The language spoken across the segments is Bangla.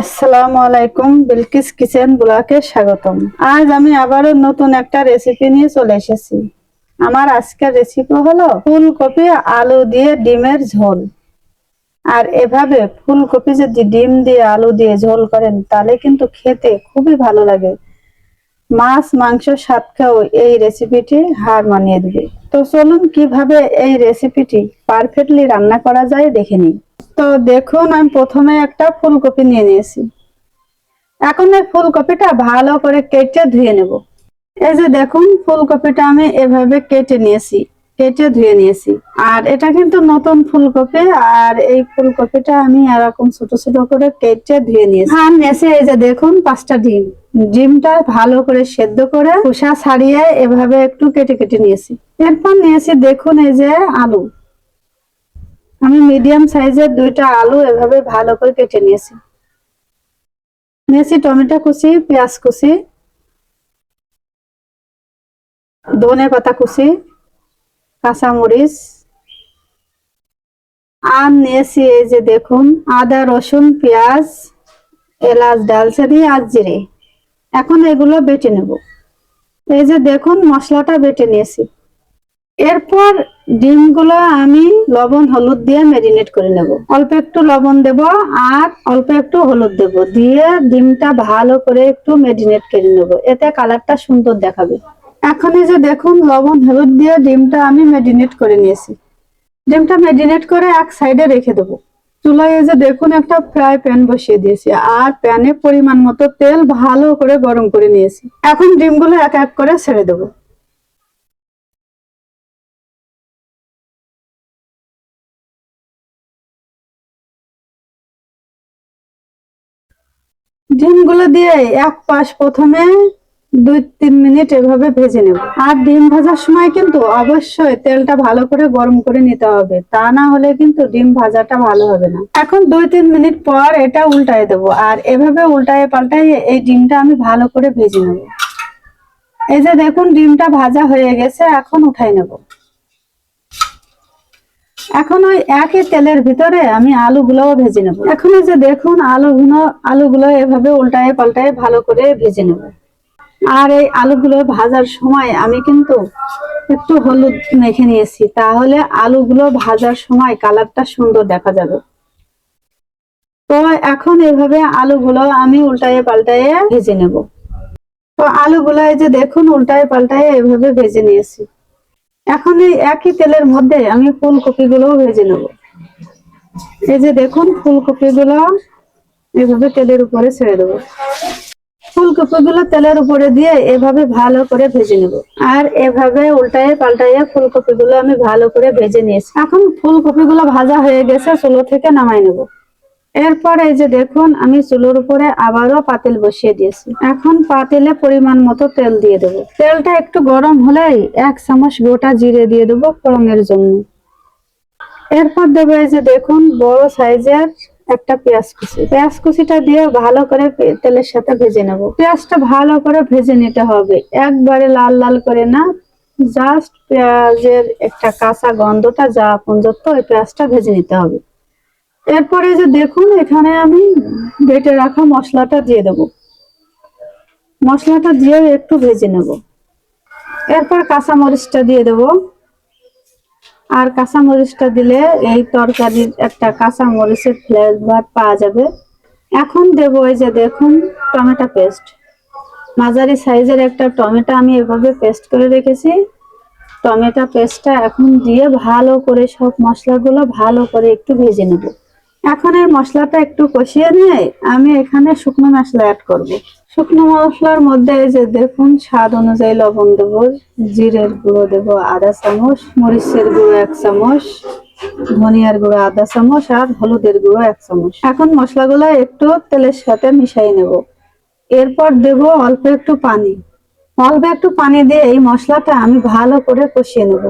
আসসালামু আলাইকুম, বিলকিস কিচেন ব্লকে স্বাগতম। আজ আমি আবারও নতুন একটা রেসিপি নিয়ে চলে এসেছি। আমার আজকের রেসিপি হলো ফুলকপি আলু দিয়ে ডিমের ঝোল। আর এভাবে ফুলকপি যদি ডিম দিয়ে আলু দিয়ে ঝোল করেন, তাহলে কিন্তু খেতে খুবই ভালো লাগে। মাছ, মাংস স্বাদ খেয়েও এই রেসিপিটি হার মানিয়ে দিবে। তো চলুন কীভাবে এই রেসিপিটি পারফেক্টলি রান্না করা যায় দেখে নিই। তো দেখুন, আমি প্রথমে একটা ফুলকপি নিয়ে নিয়েছি। এখন এই ফুলকপিটা ভালো করে কেটে ধুয়ে নেব। এই যে দেখুন, ফুলকপিটা আমি এভাবে কেটে নিয়েছি, কেটে ধুয়ে নিয়েছি। আর এটা কিন্তু নতুন ফুলকপি, আর এই ফুলকপিটা আমি এরকম ছোট ছোট করে কেটে ধুয়ে নিয়েছি। আর নিয়েছি এই যে দেখুন, পাঁচটা ডিম। ডিমটা ভালো করে সেদ্ধ করে খোসা ছাড়িয়ে এভাবে একটু কেটে কেটে নিয়েছি। এরপর নিয়েছি দেখুন এই যে আলু। আমি মিডিয়াম সাইজের দুইটা আলু এভাবে ভালো করে কেটে নিয়েছি। নিয়েছি টমেটো কুচি, পেঁয়াজ কুচি, ধনে পাতা কুচি, কাঁচামরিচ, আর নিয়েছি এই যে দেখুন, আদা, রসুন, পেঁয়াজ, এলাচ, ডালচিনি আর জিরে। এখন এগুলো বেটে নেব। এই যে দেখুন, মশলাটা বেটে নিয়েছি। এরপর ডিমগুলো আমি লবণ, হলুদ দিয়ে ম্যারিনেট করে নেব। অল্প একটু লবণ দেব আর অল্প একটু হলুদ দেব। দিয়ে ডিমটা ভালো করে একটু ম্যারিনেট করে নেব। এতে কালারটা সুন্দর দেখাবে। এখন এই যে দেখুন, লবণ, হলুদ দিয়ে ডিমটা আমি ম্যারিনেট করে নিয়েছি। ডিমটা ম্যারিনেট করে এক সাইডে রেখে দেবো। চুলায় এই যে দেখুন, একটা ফ্রাই প্যান বসিয়ে দিয়েছি আর প্যানে পরিমাণ মতো তেল ভালো করে গরম করে নিয়েছি। এখন ডিমগুলো এক এক করে ছেড়ে দেবো। ডিমগুলো দিয়ে এক পাশ প্রথমে দুই তিন মিনিট এভাবে ভেজে নেব। আর ডিম ভাজার সময় কিন্তু অবশ্যই তেলটা ভালো করে গরম করে নিতে হবে। তা না হলে কিন্তু ডিম ভাজাটা ভালো হবে না। এখন দুই তিন মিনিট পর এটা উল্টায় দেবো। আর এভাবে উল্টায় পাল্টায় এই ডিমটা আমি ভালো করে ভেজে নেব। এই যে দেখুন, ডিমটা ভাজা হয়ে গেছে, এখন উঠাই নেব। এখন ওই একই তেলের ভিতরে আমি আলুগুলোও ভেজে নেব। এখন যে দেখুন, আলুগুলো আলুগুলো এভাবে উল্টায় পাল্টায় ভালো করে ভেজে নেব। আর এই আলুগুলো ভাজার সময় আমি কিন্তু একটু হলুদ মেখে নিয়েছি, তাহলে আলুগুলো ভাজার সময় কালারটা সুন্দর দেখা যাবে। তো এখন এভাবে আলুগুলো আমি উল্টায়ে পাল্টায়ে ভেজে নেব। তো আলুগুলো এই যে দেখুন, উল্টায় পাল্টায় এভাবে ভেজে নিয়েছি। এখন এই একই তেলের মধ্যে আমি ফুলকপি গুলো ভেজে নেব। এই যে দেখুন ফুলকপি গুলো এভাবে তেলের উপরে ছেড়ে দেবো। ফুলকপি গুলো তেলের উপরে দিয়ে এভাবে ভালো করে ভেজে নেব। আর এভাবে উল্টায়ে পাল্টায়ে ফুলকপি গুলো আমি ভালো করে ভেজে নিয়েছি। এখন ফুলকপি গুলো ভাজা হয়ে গেছে, চুলো থেকে নামাই নেব। এরপর এই যে দেখুন, আমি চুলোর উপরে আবারও পাতিল বসিয়ে দিয়েছি। এখন পাতিলে পরিমাণ মতো তেল দিয়ে দেবো। তেলটা একটু গরম হলেই এক চামচ গোটা জিরে দিয়ে দেবো ফোড়নের জন্য। এরপর দেবো এই যে দেখুন, বড় সাইজের একটা পেঁয়াজ কুচি। পেঁয়াজ কুচিটা দিয়ে ভালো করে তেলের সাথে ভেজে নেব। পেঁয়াজটা ভালো করে ভেজে নিতে হবে। একবারে লাল লাল করে না, জাস্ট পেঁয়াজের একটা কাঁচা গন্ধটা যা পর্যন্ত ওই পেঁয়াজটা ভেজে নিতে হবে। এরপরে যে দেখুন, এখানে আমি বেটে রাখা মশলাটা দিয়ে দেব। মশলাটা দিয়ে একটু ভেজে নেব। এরপর কাঁচা মরিচটা দিয়ে দেব। আর কাঁচা মরিচটা দিলে এই তরকারির একটা কাঁচা মরিচের ফ্লেভার পাওয়া যাবে। এখন দেবো এই যে দেখুন, টমেটো পেস্ট মাঝারি সাইজের একটা টমেটো আমি এভাবে পেস্ট করে রেখেছি। টমেটো পেস্টটা এখন দিয়ে ভালো করে সব মশলাগুলো ভালো করে একটু ভেজে নেব। এখন এই মশলাটা একটু কষিয়ে নিয়ে আমি এখানে শুকনো মশলা অ্যাড করব। শুকনো মশলার মধ্যে এই যে দেখুন, স্বাদ অনুযায়ী লবণ দেবো, জিরের গুঁড়ো দেবো আধা চামচ, মরিচের গুঁড়ো এক চামচ, ধনিয়ার গুঁড়ো আধা চামচ আর হলুদের গুঁড়ো এক চামচ। এখন মশলাগুলো একটু তেলের সাথে মিশিয়ে নেব। এরপর দেব অল্প একটু পানি। অল্প একটু পানি দিয়ে এই মশলাটা আমি ভালো করে কষিয়ে নেব।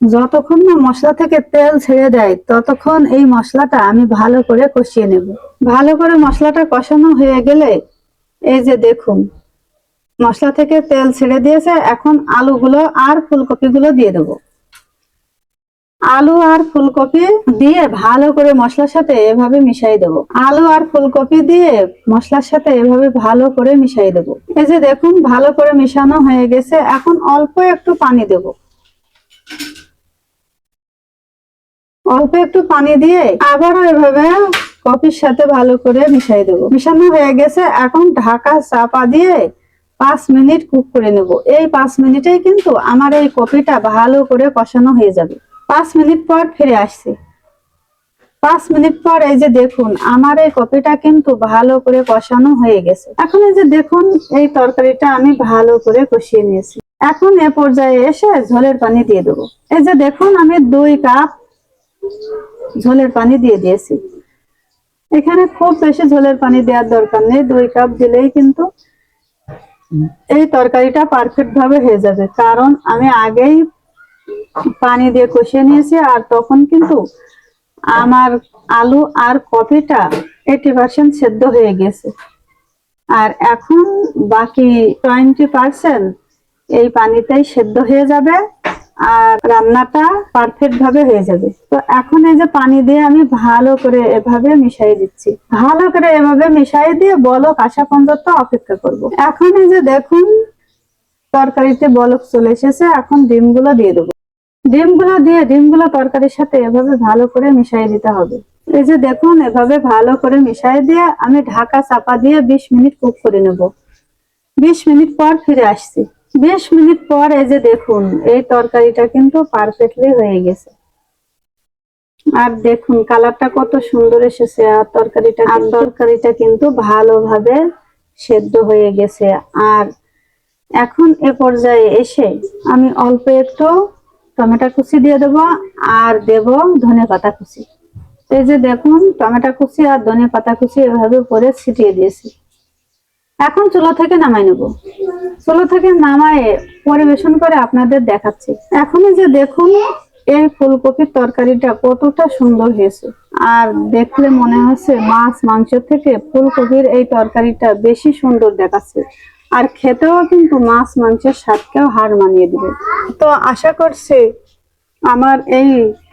যতক্ষণ না মশলা থেকে তেল ছেড়ে দেয়, ততক্ষণ এই মশলাটা আমি ভালো করে কষিয়ে নেব। ভালো করে মশলাটা কষানো হয়ে গেলে, এই যে দেখুন, মশলা থেকে তেল ছেড়ে দিয়েছে, এখন আলুগুলো আর ফুলকপিগুলো দিয়ে দেবো। আলু আর ফুলকপি দিয়ে ভালো করে মশলার সাথে এভাবে মিশাই দেব। আলু আর ফুলকপি দিয়ে মশলার সাথে এভাবে ভালো করে মিশাই দেব। এই যে দেখুন, ভালো করে মিশানো হয়ে গেছে। এখন অল্প একটু পানি দেব। অল্প একটু পানি দিয়ে আবারও এভাবে কপির সাথে ভালো করে মিশাই দেব। মিশানো হয়ে গেছে, এখন ঢাকা চাপা দিয়ে পাঁচ মিনিট কুক করে নেব। এই পাঁচ মিনিটেই কিন্তু আমার এই কপিটা ভালো করে কষানো হয়ে যাবে। পাঁচ মিনিট পর ফিরে আসছি। পাঁচ মিনিট পর এই যে দেখুন, আমার এই কপিটা কিন্তু ভালো করে কষানো হয়ে গেছে। এখন এই যে দেখুন, এই তরকারিটা আমি ভালো করে কষিয়ে নিয়েছি। এখন এ পর্যায়ে এসে ঝোলের পানি দিয়ে দেবো। এই যে দেখুন, আমি দুই কাপ ঝোলের পানি দিয়ে দিয়েছি। এখানে খুব বেশি ঝোলের পানি দেওয়ার দরকার নেই, দুই কাপ দিলেই কিন্তু এই তরকারিটা পারফেক্ট ভাবে হয়ে যাবে। কারণ আমি আগেই পানি দিয়ে কষিয়ে নিয়েছি আর তখন কিন্তু আমার আলু আর কপিটা এইটি পার্সেন্ট সেদ্ধ হয়ে গেছে। আর এখন বাকি টোয়েন্টি পার্সেন্ট এই পানিতেই সেদ্ধ হয়ে যাবে। আর রান্নাটা পারফেক্ট ভাবে হয়ে যাবে। তো এখন এই যে পানি দিয়ে আমি ভালো করে এভাবে মিশাই দিচ্ছি। ভালো করে এভাবে মিশাই দিয়ে বলক আসা পর্যন্ত অপেক্ষা করব। এখন এই যে দেখুন, তরকারিতে বলক চলে এসেছে, এখন ডিমগুলো দিয়ে দেবো। ডিমগুলো দিয়ে, ডিমগুলো তরকারির সাথে এভাবে ভালো করে মিশাই দিতে হবে। এই যে দেখুন, এভাবে ভালো করে মিশাই দিয়ে আমি ঢাকা চাপা দিয়ে বিশ মিনিট কুক করে নেব। বিশ মিনিট পর ফিরে আসছি। বিশ মিনিট পর এই যে দেখুন এই তরকারিটা কিন্তু পারফেক্টলি হয়ে গেছে। আর দেখুন কালারটা কত সুন্দর এসেছে আর তরকারিটা আর তরকারিটা কিন্তু ভালোভাবে সেদ্ধ হয়ে গেছে। আর এখন এ পর্যায়ে এসে আমি অল্প একটু টমেটো কুচি দিয়ে দেবো আর দেব ধনে পাতা কুচি। এই যে দেখুন টমেটো কুচি আর ধনে পাতা কুচি এভাবে উপরে ছিটিয়ে দিয়েছি। এখন চুলা থেকে নামাই নেব। চুলা থেকে নামায়ে পরিবেশন করে আপনাদের দেখাচ্ছি। এখন যে দেখুন, এই ফুলকপির তরকারিটা কতটা সুন্দর হয়েছে। আর দেখলে মনে হচ্ছে মাছ, মাংস থেকে ফুলকপির এই তরকারিটা বেশি সুন্দর দেখাচ্ছে। আর খেতেও কিন্তু মাছ, মাংসের স্বাদকেও হার মানিয়ে দিবে। তো আশা করছি, আমার এই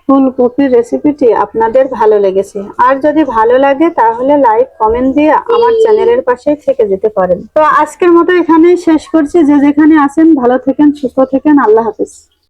ফুলকপির রেসিপিটি আপনাদের ভালো লেগেছে। আর যদি ভালো লাগে, তাহলে লাইক কমেন্ট দিয়ে আমার চ্যানেলের পাশে থেকে যেতে পারেন। তো আজকের মতো এখানেই শেষ করছি। যে যেখানে আছেন, ভালো থেকেন, সুস্থ থেকেন। আল্লাহ হাফিজ।